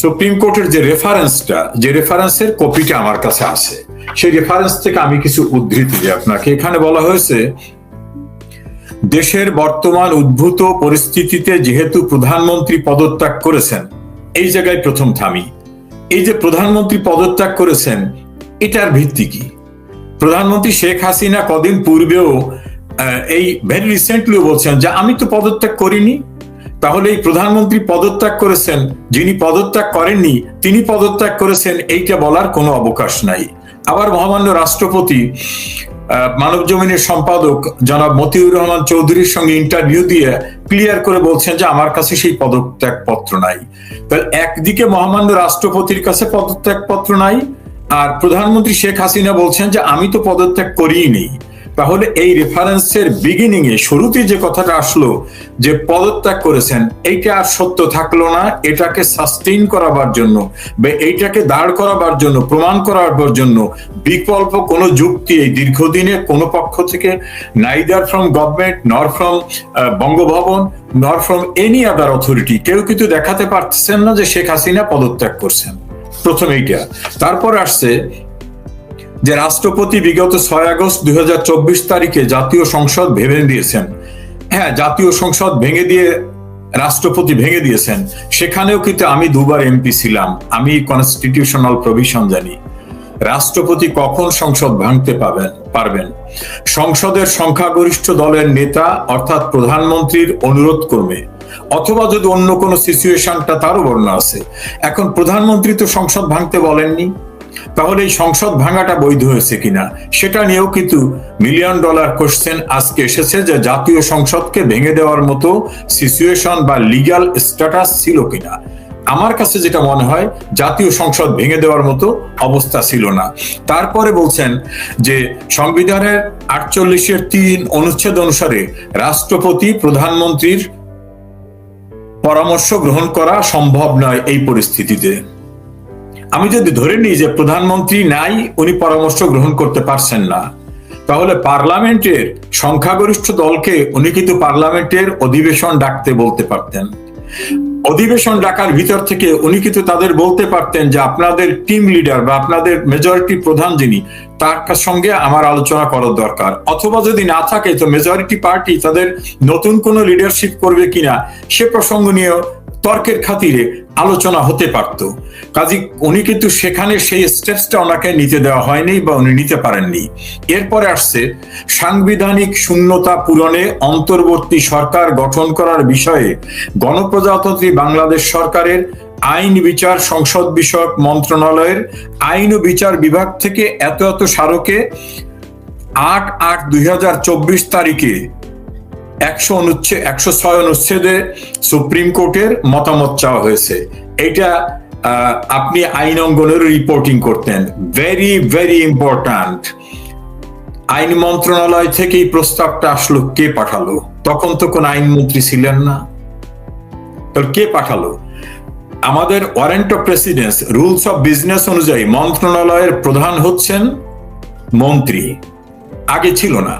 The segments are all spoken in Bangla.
সুপ্রিম কোর্টের যে রেফারেন্সটা যে রেফারেন্সের কপিটা আমার কাছে আছে, সেই রেফারেন্স থেকে আমি কিছু উদ্ধৃতি দিই আপনাকে। এখানে বলা হয়েছে, দেশের বর্তমান উদ্ভূত পরিস্থিতিতে যেহেতু প্রধানমন্ত্রী পদত্যাগ করেছেন, এই জায়গায় প্রথম থামি। এই যে প্রধানমন্ত্রী পদত্যাগ করেছেন, এটার ভিত্তি কি? প্রধানমন্ত্রী শেখ হাসিনা কদিন পূর্বেও এই ভেরি রিসেন্টলিও বলছেন যে, আমি তো পদত্যাগ করিনি তাহলে এই প্রধানমন্ত্রী পদত্যাগ করেছেন, যিনি পদত্যাগ করেননি, তিনি পদত্যাগ করেছেন, এইটা বলার কোনো অবকাশ নাই। আবার মহামান্য রাষ্ট্রপতি মানব জমিনের সম্পাদক জনাব মতিউর রহমান চৌধুরীর সঙ্গে ইন্টারভিউ দিয়ে ক্লিয়ার করে বলছেন যে আমার কাছে সেই পদত্যাগ পত্র নাই। তাহলে একদিকে মহামান্য রাষ্ট্রপতির কাছে পদত্যাগ পত্র নাই, আর প্রধানমন্ত্রী শেখ হাসিনা বলছেন যে আমি তো পদত্যাগ করিই নেই তাহলে এই রেফারেন্সের বিগিনিং এ শুরুতে যে কথাটা আসলো, যে পদত্যাগ করেছেন, এইটা আর সত্য থাকল না, এটাকে সাস্টেইন করাবার জন্য বা এইটাকে দাঁড় করাবার জন্য, প্রমাণ করাবার জন্য বিকল্প কোনো যুক্তি এই দীর্ঘদিনে কোনো পক্ষ থেকে neither from government nor from Bangabhaban nor from any other authority কেউ কিন্তু দেখাতে পারতেছেন না যে শেখ হাসিনা পদত্যাগ করছেন। প্রথম এইটা। তারপর আসছে যে রাষ্ট্রপতি বিগত ছয় আগস্ট দুই হাজার চব্বিশ তারিখে জাতীয় সংসদ ভেঙে দিয়েছেন। হ্যাঁ জাতীয় সংসদ ভেঙে দিয়ে, রাষ্ট্রপতি ভেঙে দিয়েছেন। সেখানেও কিন্তু আমি দুবার এমপি ছিলাম। আমি কনস্টিটিউশনাল প্রভিশন জানি। রাষ্ট্রপতি কখন সংসদ ভাঙতে পাবেন, পারবেন? সংসদের সংখ্যাগরিষ্ঠ দলের নেতা, অর্থাৎ প্রধানমন্ত্রীর অনুরোধ করবে অথবা যদি অন্য কোনো সিচুয়েশনটা তারও বর্ণনা আছে। এখন প্রধানমন্ত্রী তো সংসদ ভাঙতে বলেননি। তাহলে এই সংসদ ভাঙাটা বৈধ হয়েছে কিনা? সেটা নিয়েও কিন্তু মিলিয়ন ডলার কোশ্চেন আজকে এসেছে যে জাতীয় সংসদকে ভেঙে দেওয়ার মতো সিচুয়েশন বা লিগ্যাল স্ট্যাটাস ছিল কিনা? আমার কাছে যেটা মনে হয়, জাতীয় সংসদ ভেঙে দেওয়ার মতো অবস্থা ছিল না। তারপরে বলছেন যে সংবিধানের আটচল্লিশের তিন অনুচ্ছেদ অনুসারে রাষ্ট্রপতি, প্রধানমন্ত্রীর পরামর্শ গ্রহণ করা সম্ভব নয় এই পরিস্থিতিতে। আমি যদি ধরে নিই যে প্রধানমন্ত্রী নাই, উনি পরামর্শ গ্রহণ করতে পারছেন না, তাহলে পার্লামেন্টের সংখ্যাগরিষ্ঠ দলকে উনি কিন্তু পার্লামেন্টের অধিবেশন ডাকতে বলতে পারতেন। অধিবেশন ডাকার ভিতর থেকে উনি কিন্তু তাদের বলতে পারতেন যে আপনাদের টিম লিডার বা আপনাদের মেজরিটি প্রধান যিনি, তার সঙ্গে আমার আলোচনা করার দরকার। অথবা যদি না থাকে, তো মেজরিটি পার্টি তাদের নতুন কোনো লিডারশিপ করবে কিনা, সে প্রসঙ্গ নিয়ে তর্কের খাতিরে আলোচনা হতে পারত। কাজী, উনি কিন্তু সেখানে সেই স্টেপসটা ওনাকে নিতে দেওয়া হয়নি বা উনি নিতে পারেননি। এরপরে আসছে, সাংবিধানিক শূন্যতা পূরণে অন্তর্বর্তী সরকার গঠন করার বিষয়ে গণপ্রজাতন্ত্রী বাংলাদেশ সরকারের আইন বিচার সংসদ বিষয়ক মন্ত্রণালয়ের আইন ও বিচার বিভাগ থেকে এত এত স্মারকে আট আট দুই তারিখে একশো অনুচ্ছেদ, একশো ছয় অনুচ্ছেদে সুপ্রিম কোর্টের মতামত চাওয়া হয়েছে। এটা আপনি আইন অঙ্গনের রিপোর্টিং করতেন। ভেরি ভেরি ইম্পর্ট্যান্ট আইন মন্ত্রণালয় থেকে এই প্রস্তাবটা আসলো, কে পাঠালো? তখন তো কোন আইনমন্ত্রী ছিলেন না। তাহলে কে পাঠালো? আমাদের warrant of precedence, rules of business অনুযায়ী মন্ত্রণালয়ের প্রধান হচ্ছেন মন্ত্রী। আগে ছিল না।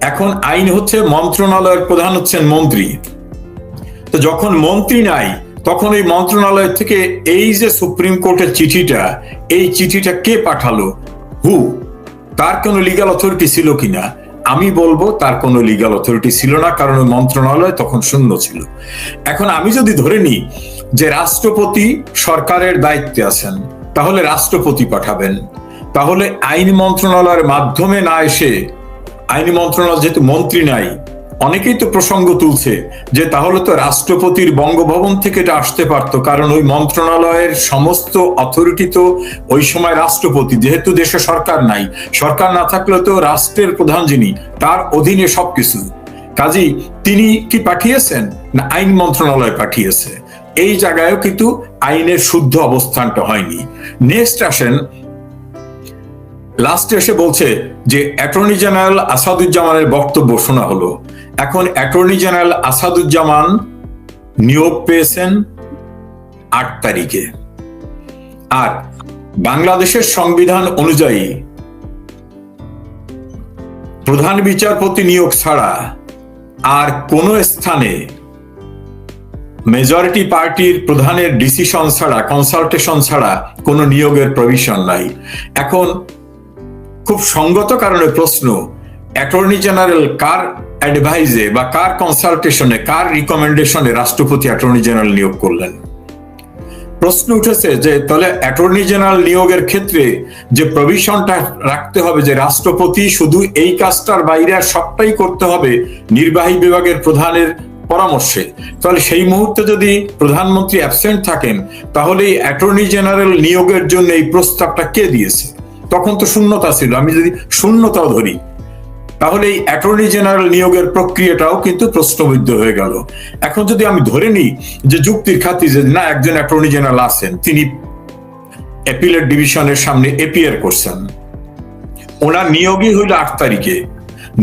এখন আইন হচ্ছে মন্ত্রণালয়ের প্রধান হচ্ছেন মন্ত্রী। তো যখন মন্ত্রী নাই, তখন এই মন্ত্রণালয় থেকে এই যে সুপ্রিম কোর্টের চিঠিটা, এই চিঠিটা কে পাঠালো? হু তার কোনো লিগাল অথরিটি ছিল কিনা? আমি বলব তার কোনো লিগাল অথরিটি ছিল না, কারণ ওই মন্ত্রণালয় তখন শূন্য ছিল। এখন আমি যদি ধরে নিই যে রাষ্ট্রপতি সরকারের দায়িত্বে আছেন, তাহলে রাষ্ট্রপতি পাঠাবেন। তাহলে আইন মন্ত্রণালয়ের মাধ্যমে না এসে আইন মন্ত্রণালয় যেহেতু মন্ত্রী নাই, অনেকেই তো প্রসঙ্গ তুলছে যে তাহলে তো রাষ্ট্রপতির বঙ্গভবন থেকে এটা আসতে পারতো, কারণ ওই মন্ত্রণালয়ের সমস্ত অথরিটি তো ওই সময় রাষ্ট্রপতি, যেহেতু দেশে সরকার নাই। সরকার না থাকলে তো রাষ্ট্রের প্রধান যিনি, তার অধীনে সবকিছু। কাজী, তিনি কি পাঠিয়েছেন? না, আইন মন্ত্রণালয় পাঠিয়েছে। এই জায়গায়ও কিন্তু আইনের শুদ্ধ অবস্থানটা হয়নি। নেক্সট আসেন লাস্টে এসে বলছে যে অ্যাটর্নি জেনারেল আসাদুজ্জামানের বক্তব্য শোনা হলো। এখন অ্যাটর্নি জেনারেল আসাদুজ্জামান নিয়োগ পেয়েছেন আট তারিখে। আর বাংলাদেশের সংবিধান অনুযায়ী প্রধান বিচারপতি নিয়োগ ছাড়া আর কোন স্থানে মেজরিটি পার্টির প্রধানের ডিসিশন ছাড়া কনসালটেশন ছাড়া কোনো নিয়োগের প্রভিশন নাই। এখন খুব সঙ্গত কারণে প্রশ্ন অ্যাটর্নি জেনারেল কার অ্যাডভাইজে বা কার কনসালটেশনে কার রিকমেন্ডেশনে রাষ্ট্রপতি অ্যাটর্নি জেনারেল নিয়োগ করলেন? প্রশ্ন উঠেছে যে, তাহলে অ্যাটর্নি জেনারেল নিয়োগের ক্ষেত্রে যে প্রভিশনটা রাখতে হবে যে রাষ্ট্রপতি শুধু এই কাজটার বাইরে আর সবটাই করতে হবে নির্বাহী বিভাগের প্রধানের পরামর্শে, তাহলে সেই মুহূর্তে যদি প্রধানমন্ত্রী অ্যাবসেন্ট থাকেন তাহলে এই অ্যাটর্নি জেনারেল নিয়োগের জন্য এই প্রস্তাবটা কে দিয়েছে? তখন তো শূন্যতা ছিল। আমি যদি শূন্যতাও ধরি, তাহলে এই অ্যাটর্নি জেনারেল নিয়োগের প্রক্রিয়াটাও কিন্তু প্রশ্নবিদ্ধ হয়ে গেল। এখন যদি আমি ধরে নিই যে যুক্তির খাতি যে না, একজন অ্যাটর্নি জেনারেল আছেন, তিনি অ্যাপিলেট ডিভিশনের সামনে এপিয়ার করছেন। ওনার নিয়োগই হইল আট তারিখে।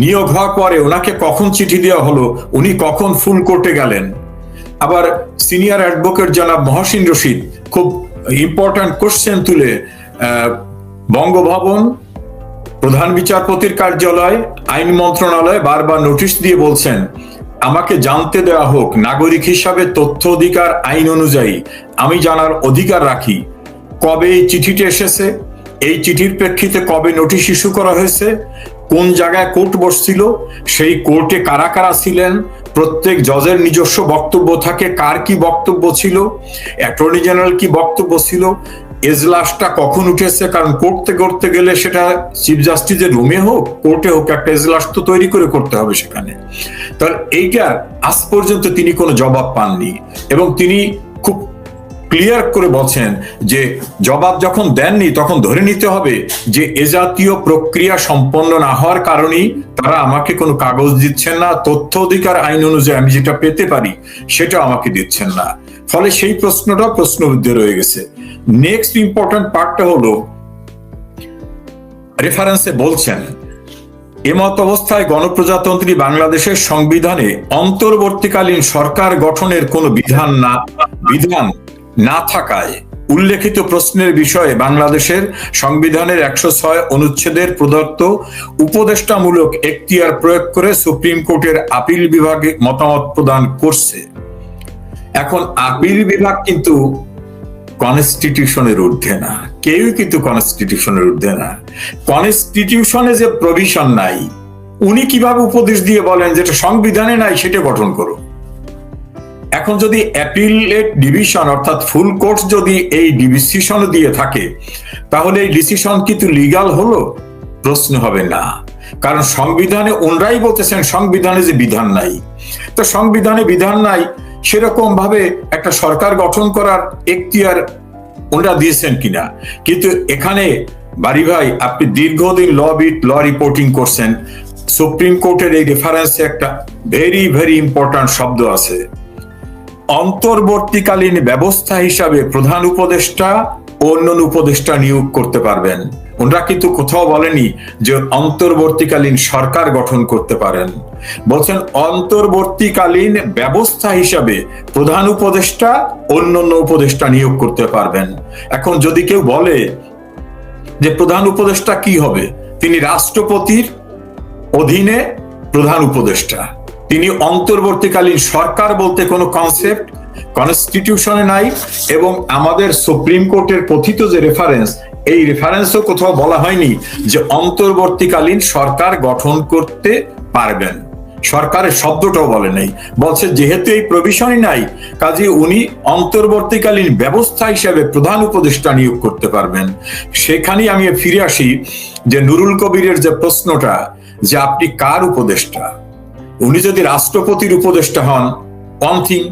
নিয়োগ হওয়ার পরে ওনাকে কখন চিঠি দেওয়া হলো, উনি কখন ফুল কোর্টে গেলেন? আবার সিনিয়র অ্যাডভোকেট জনাব মহসিন রশিদ খুব ইম্পর্ট্যান্ট কোশ্চেন তুলে বঙ্গভবন, প্রধান বিচারপতির কার্যালয়, আইন মন্ত্রণালয় বারবার নোটিশ দিয়ে বলছেন, আমাকে জানতে দেওয়া হোক, নাগরিক হিসাবে তথ্য অধিকার আইন অনুযায়ী আমি জানার অধিকার রাখি। কবে এই চিঠিটি এসেছে? এই চিঠির প্রেক্ষিতে কবে নোটিশ ইস্যু করা হয়েছে? কোন জায়গায় কোর্ট বসছিল? সেই কোর্টে কারা কারা ছিলেন? প্রত্যেক জজের নিজস্ব বক্তব্য থাকে। কার কি বক্তব্য ছিল? অ্যাটর্নি জেনারেল কি বক্তব্য ছিল? এজলাসটা কখন উঠেছে, কারণ করতে করতে গেলে সেটা চিফ জাস্টিসের রুমে হোক, কোর্টে হোক, একটা এজলাস তো তৈরি করে করতে হবে সেখানে। তাহলে এইটার আজ পর্যন্ত তিনি কোনো জবাব পাননি এবং তিনি খুব ক্লিয়ার করে বলছেন যে জবাব যখন দেননি তখন ধরে নিতে হবে যে এ জাতীয় প্রক্রিয়া সম্পন্ন না হওয়ার কারণেই তারা আমাকে কোনো কাগজ দিচ্ছেন না, তথ্য অধিকার আইন অনুযায়ী আমি যেটা পেতে পারি সেটা আমাকে দিচ্ছেন না। ফলে সেই প্রশ্নটা প্রশ্নবিদ্ধ রয়ে গেছে। নেক্সট ইম্পর্টেন্ট পার্টটা হলো রেফারেন্সে বলছেন এমত অবস্থায় গণপ্রজাতন্ত্রী বাংলাদেশের সংবিধানে অন্তর্বর্তীকালীন সরকার গঠনের কোনো বিধান না বিধান না থাকায় উল্লেখিত প্রশ্নের বিষয়ে বাংলাদেশের সংবিধানের একশো ছয় অনুচ্ছেদের প্রদত্ত উপদেষ্টামূলক এখতিয়ার প্রয়োগ করে সুপ্রিম কোর্টের আপিল বিভাগে মতামত প্রদান করছে। এখন আপিল বিভাগ কিন্তু কনস্টিটিউশনের ঊর্ধ্বে না। কেউই কিন্তু কনস্টিটিউশনের ঊর্ধ্বে না। কনস্টিটিউশনে যে প্রভিশন নাই, উনি কীভাবে উপদেশ দিয়ে বলেন যেটা সংবিধানে নাই, সেটা গঠন করো এখন যদি অ্যাপিলেট ডিভিশন, অর্থাৎ ফুল কোর্ট যদি এই ডিসিশন দিয়ে থাকে, তাহলে এই ডিসিশন কিন্তু লিগাল হলো? প্রশ্ন হবে না। কারণ সংবিধানে ওনরাই বলতেছেন, সংবিধানে যে বিধান নাই। তো সংবিধানে বিধান নাই সেরকম ভাবে একটা সরকার গঠন করার এখতিয়ার ওনারা দিয়েছেন কিনা। কিন্তু এখানে বাড়ি ভাই, আপনি দীর্ঘদিন ল বিট ল রিপোর্টিং করছেন। সুপ্রিম কোর্টের এই রেফারেন্সে একটা ভেরি ভেরি ইম্পর্ট্যান্ট শব্দ আছে। অন্তর্বর্তীকালীন ব্যবস্থা হিসাবে প্রধান উপদেষ্টা ও অন্যান্য উপদেষ্টা নিয়োগ করতে পারবেন। ওনারা কিন্তু কোথাও বলেনি যে অন্তর্বর্তীকালীন সরকার গঠন করতে পারেন। বলছেন অন্তর্বর্তীকালীন ব্যবস্থা হিসাবে প্রধান উপদেষ্টা অন্যান্য উপদেষ্টা নিয়োগ করতে পারবেন। এখন যদি কেউ বলে যে প্রধান উপদেষ্টা কি হবে, তিনি রাষ্ট্রপতির অধীনে প্রধান উপদেষ্টা। তিনি অন্তর্বর্তীকালীন সরকার বলতে কোনো কনসেপ্ট কনস্টিটিউশনে নাই এবং আমাদের সুপ্রিম কোর্টের কথিত যে রেফারেন্স এই রেফারেন্সও কোথাও বলা হয়নি যে অন্তর্বর্তীকালীন সরকার গঠন করতে পারবেন। সরকারের শব্দটাও বলে নেই। বলছে, যেহেতু এই প্রভিশনই নাই কাজে উনি অন্তর্বর্তীকালীন ব্যবস্থা হিসেবে প্রধান উপদেষ্টা নিয়োগ করতে পারবেন। সেখানেই আমি ফিরে আসি যে নুরুল কবিরের যে প্রশ্নটা, যে আপনি কার উপদেষ্টা? উনি যদি রাষ্ট্রপতির উপদেষ্টা হন ওয়ান থিং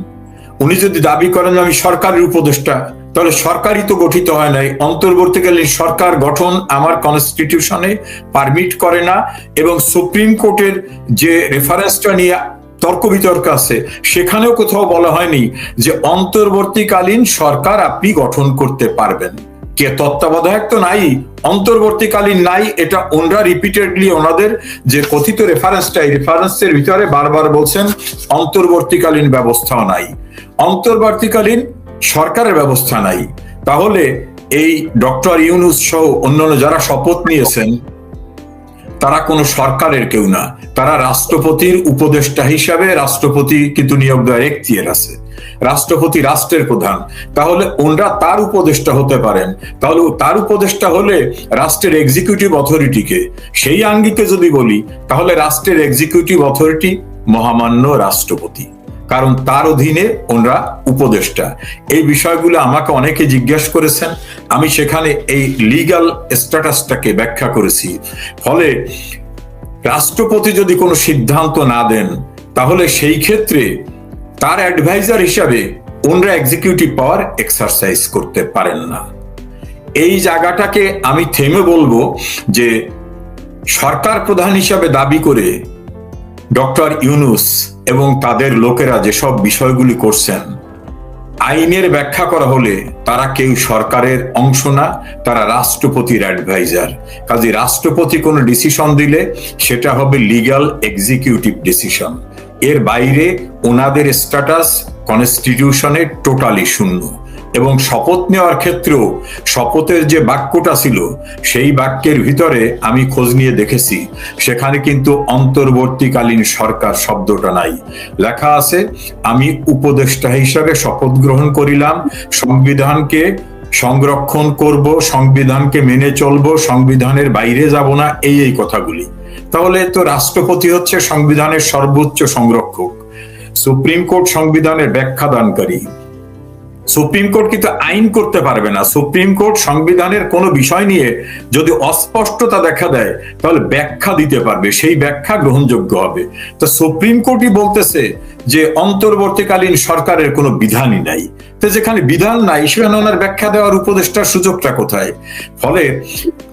উনি যদি দাবি করেন আমি সরকারের উপদেষ্টা তাহলে সরকারই তো গঠিত হয় নাই। অন্তর্বর্তীকালীন সরকার গঠন আমার কনস্টিটিউশনে পারমিট করে না এবং সুপ্রিম কোর্টের যে রেফারেন্সটা নিয়ে তর্ক বিতর্ক আছে, সেখানেও কোথাও বলা হয়নি যে অন্তর্বর্তীকালীন সরকার আপনি গঠন করতে পারবেন। কে তত্ত্বাবধায়ক তো নাই, অন্তর্বর্তীকালীন নাই, এটা ওনরা রিপিটেডলি ওনাদের যে কথিত রেফারেন্সটা এই রেফারেন্সের ভিতরে বারবার বলছেন, অন্তর্বর্তীকালীন ব্যবস্থাও নাই। অন্তর্বর্তীকালীন সরকারের ব্যবস্থা নাই। তাহলে এই ডক্টর ইউনুস সহ অন্যান্য যারা শপথ নিয়েছেন, তারা কোনো সরকারের কেউ না। তারা রাষ্ট্রপতির উপদেষ্টা হিসাবে রাষ্ট্রপতি কিন্তু নিয়োগ দেওয়ার এখতিয়ার আছে। রাষ্ট্রপতি রাষ্ট্রের প্রধান। তাহলে ওনরা তার উপদেষ্টা হতে পারেন। তাহলে তার উপদেষ্টা হলে রাষ্ট্রের এক্সিকিউটিভ অথরিটিকে সেই আঙ্গিকে যদি বলি, তাহলে রাষ্ট্রের এক্সিকিউটিভ অথরিটি মহামান্য রাষ্ট্রপতি। কারণ তার অধীনে ওনরা উপদেষ্টা। এই বিষয়গুলো আমাকে অনেকে জিজ্ঞাসা করেছেন, আমি সেখানে এই লিগাল স্ট্যাটাসটাকে ব্যাখ্যা করেছি। ফলে রাষ্ট্রপতি যদি কোনো সিদ্ধান্ত না দেন, তাহলে সেই ক্ষেত্রে তার অ্যাডভাইজার হিসাবে ওনরা এক্সিকিউটিভ পাওয়ার এক্সারসাইজ করতে পারেন না। এই জায়গাটাকে আমি থেমে বলব যে সরকার প্রধান হিসাবে দাবি করে ডক্টর ইউনুস এবং তাদের লোকেরা যেসব বিষয়গুলি করছেন, আইনের ব্যাখ্যা করা হলে তারা কেউ সরকারের অংশ না, তারা রাষ্ট্রপতির অ্যাডভাইজার কাজে রাষ্ট্রপতি কোনো ডিসিশন দিলে সেটা হবে লিগাল এক্সিকিউটিভ ডিসিশন এর বাইরে ওনাদের স্ট্যাটাস কনস্টিটিউশনে টোটালি শূন্য। এবং শপথ নেওয়ার ক্ষেত্রেও শপথের যে বাক্যটা ছিল, সেই বাক্যের ভিতরে আমি খোঁজ নিয়ে দেখেছি। সেখানে কিন্তু অন্তর্বর্তীকালীন সরকার শব্দটা নাই। লেখা আছে, আমি উপদেষ্টা হিসাবে শপথ গ্রহণ করিলাম, সংবিধানকে সংরক্ষণ করব, সংবিধানকে মেনে চলবো, সংবিধানের বাইরে যাব না, এই এই কথাগুলি। তাহলে তো রাষ্ট্রপতি হচ্ছে সংবিধানের সর্বোচ্চ সংরক্ষক। সুপ্রিম কোর্ট সংবিধানের ব্যাখ্যা দানকারী। সুপ্রিম কোর্ট কিন্তু আইন করতে পারবে না। সুপ্রিম কোর্ট সংবিধানের কোনো বিষয় নিয়ে যদি অস্পষ্টতা দেখা দেয়, তাহলে ব্যাখ্যা দিতে পারবে। সেই ব্যাখ্যা গ্রহণযোগ্য হবে। তো সুপ্রিম কোর্টই বলতেছে যে অন্তর্বর্তীকালীন সরকারের কোনো বিধানই নাই। তো যেখানে বিধান নাই, সেখানে ওনার ব্যাখ্যা দেওয়ার উপদেষ্টার সুযোগটা কোথায়? ফলে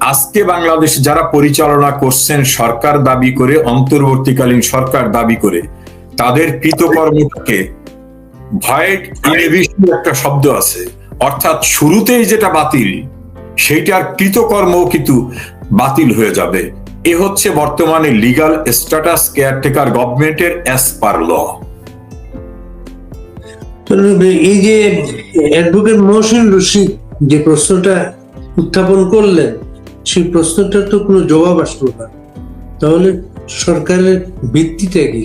আজকে বাংলাদেশ যারা পরিচালনা করছেন, সরকার দাবি করে, অন্তর্বর্তীকালীন সরকার দাবি করে, তাদের কৃতকর্মটাকে ভয়েড ইনহিবিশন একটা শব্দ আছে। অর্থাৎ শুরুতেই যেটা বাতিল, সেইটার কৃতকর্ম কিন্তু বাতিল হয়ে যাবে। এ হচ্ছে বর্তমানে লিগাল স্ট্যাটাস কেয়ারটেকার গভর্নমেন্টের অ্যাজ পার ল এই যে অ্যাডভোকেট মহসিন রশিদ যে প্রশ্নটা উত্থাপন করলেন, সেই প্রশ্নটার তো কোনো জবাব আসলো না। তাহলে সরকারের ভিত্তিটা কি?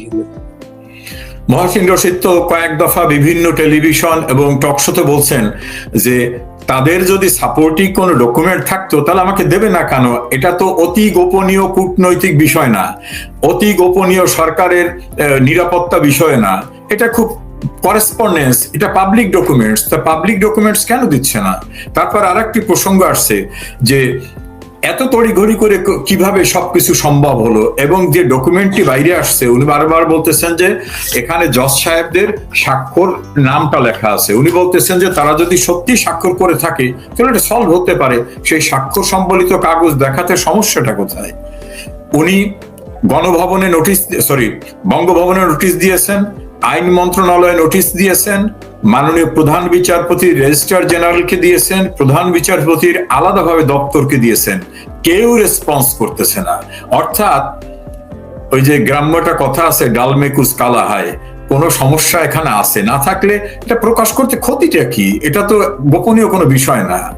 মহাসিন রশিদ তো কয়েক দফা বিভিন্ন টেলিভিশন এবং টকশোতে বলছেন যে তাদের যদি সাপোর্টিং কোনো ডকুমেন্ট থাকতো, তাহলে আমাকে দেবে না কেন? এটা তো অতি গোপনীয় কূটনৈতিক বিষয় না। অতি গোপনীয় সরকারের নিরাপত্তা বিষয় না। এটা খুব করেসপন্ডেন্স এটা পাবলিক ডকুমেন্টস তা পাবলিক ডকুমেন্টস কেন দিচ্ছে না? তারপর আর একটি প্রসঙ্গ আসছে যে এত তড়িঘড়ি করে কীভাবে সবকিছু সম্ভব হলো? এবং যে ডকুমেন্টটি বাইরে আসছে, উনি বারবার বলতেছেন যে এখানে জজ সাহেবদের স্বাক্ষর নামটা লেখা আছে। উনি বলতেছেন যে তারা যদি সত্যি স্বাক্ষর করে থাকে, তাহলে এটা সলভ হতে পারে। সেই স্বাক্ষর সম্বলিত কাগজ দেখাতে সমস্যাটা কোথায়? উনি গণভবনে নোটিশ সরি বঙ্গভবনে নোটিশ দিয়েছেন, আইন মন্ত্রণালয়ে নোটিশ দিয়েছেন মাননীয় প্রধান বিচারপতি রেজিস্ট্রার জেনারেলকে দিয়েছেন, প্রধান বিচারপতির আলাদাভাবে দপ্তরকে দিয়েছেন। কেউ রেসপন্স করতেছে না। অর্থাৎ ওই যে গ্রাম্যটা কথা আছে ডালমেকুস কালা হয়, কোনো সমস্যা এখানে আছে। না থাকলে এটা প্রকাশ করতে ক্ষতিটা কি? এটা তো গোপনীয় কোনো বিষয় না।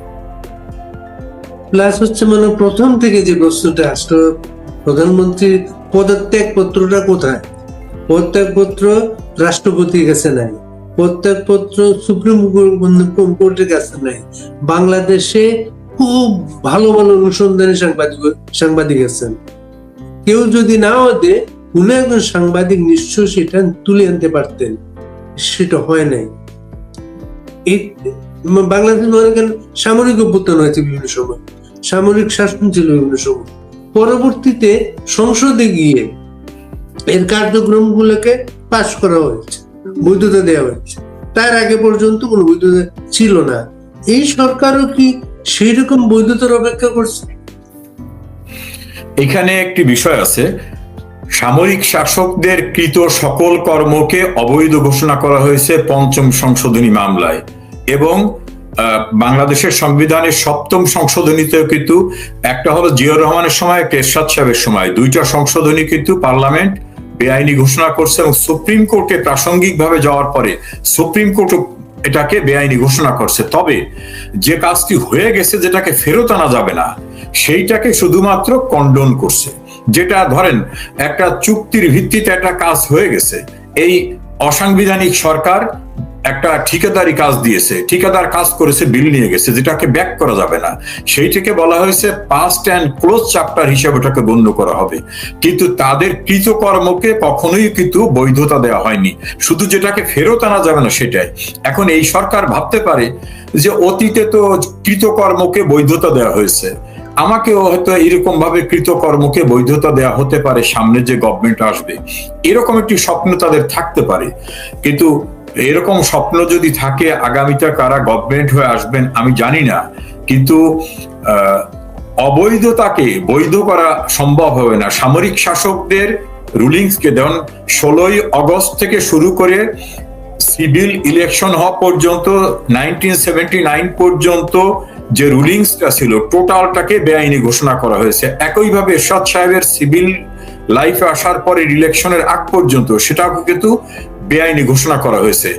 প্লাস হচ্ছে মানে প্রথম থেকে যে প্রশ্নটা আসলো, প্রধানমন্ত্রীর পদত্যাগ পত্রটা কোথায়? পদত্যাগ পত্র রাষ্ট্রপতির কাছে নাই। প্রত্যেকপত্র সুপ্রিম কোর্টের কাছে নাই? বাংলাদেশে খুব ভালো ভালো অনুসন্ধানী সাংবাদিক সাংবাদিক আছেন। কেউ যদি না হতে কোন একজন সাংবাদিক নিশ্চয় সেটা তুলে আনতে পারতেন। সেটা হয় নাই। বাংলাদেশ মনে করেন সামরিক অভ্যুত্থান হয়েছে বিভিন্ন সময়। সামরিক শাসন ছিল বিভিন্ন সময়। পরবর্তীতে সংসদে গিয়ে এর কার্যক্রমগুলোকে পাশ করা হয়েছে। বৈধতা দেওয়া হয়েছে। তার আগে পর্যন্ত কোনো বৈধতা ছিল না। এই সরকারও কি সেই রকম বৈধতার অপেক্ষা করছে? এখানে একটি বিষয় আছে। সামরিক শাসকদের কৃত সকল কর্মকে অবৈধ ঘোষণা করা হয়েছে পঞ্চম সংশোধনী মামলায় এবং বাংলাদেশের সংবিধানের সপ্তম সংশোধনীতেও কিন্তু, একটা হলো জিয়র রহমানের সময় এরশাদ সাহেবের সময়। দুইটা সংশোধনী কিন্তু পার্লামেন্ট বেআইনি ঘোষণা করছে এবং সুপ্রিম কোর্টে প্রাসঙ্গিকভাবে যাওয়ার পরে সুপ্রিম কোর্ট এটাকে বেআইনি ঘোষণা করছে। তবে যে কাজটি হয়ে গেছে যেটাকে ফেরত আনা যাবে না, সেইটাকে শুধুমাত্র কন্ডন করছে। যেটা ধরেন, একটা চুক্তির ভিত্তিতে একটা কাজ হয়ে গেছে। এই অসাংবিধানিক সরকার একটা ঠিকাদারি কাজ দিয়েছে, ঠিকাদার কাজ করেছে, বিল নিয়ে গেছে, যেটাকে ব্যাক করা যাবে না। সেইটাকে বলা হয়েছে পাস্ট অ্যান্ড ক্লোজ চ্যাপ্টার হিসেবে ওটাকে গণ্য করা হবে। কিন্তু তাদের কৃতকর্মকে কখনোই কিন্তু বৈধতা দেওয়া হয়নি। শুধু যেটাকে ফেরত আনা যাবে না সেটাই। এখন এই সরকার ভাবতে পারে যে অতীতে তো কৃতকর্মকে বৈধতা দেওয়া হয়েছে। আমাকেও হয়তো এরকম ভাবে কৃতকর্মকে বৈধতা দেওয়া হতে পারে সামনে যে গভর্নমেন্ট আসবে। এরকম একটি স্বপ্ন তাদের থাকতে পারে। কিন্তু এরকম স্বপ্ন যদি থাকে, আগামীতে কারা গভর্নমেন্ট হয়ে আসবেন আমি জানি না। কিন্তু অবৈধতাকে বৈধ করা সম্ভব হবে না। সামরিক শাসকদের রুলিংসকে যেমন ষোলোই অগস্ট থেকে শুরু করে সিভিল ইলেকশন হওয়া পর্যন্ত নাইনটিন সেভেন্টি নাইন পর্যন্ত যে রুলিংসটা ছিল টোটালটাকে বেআইনি ঘোষণা করা হয়েছে। একইভাবে এরশাদ সাহেবের সিভিল লাইফে আসার পরে ইলেকশনের আগ পর্যন্ত, সেটাও কিন্তু বেআইনি ঘোষণা করা হয়েছে।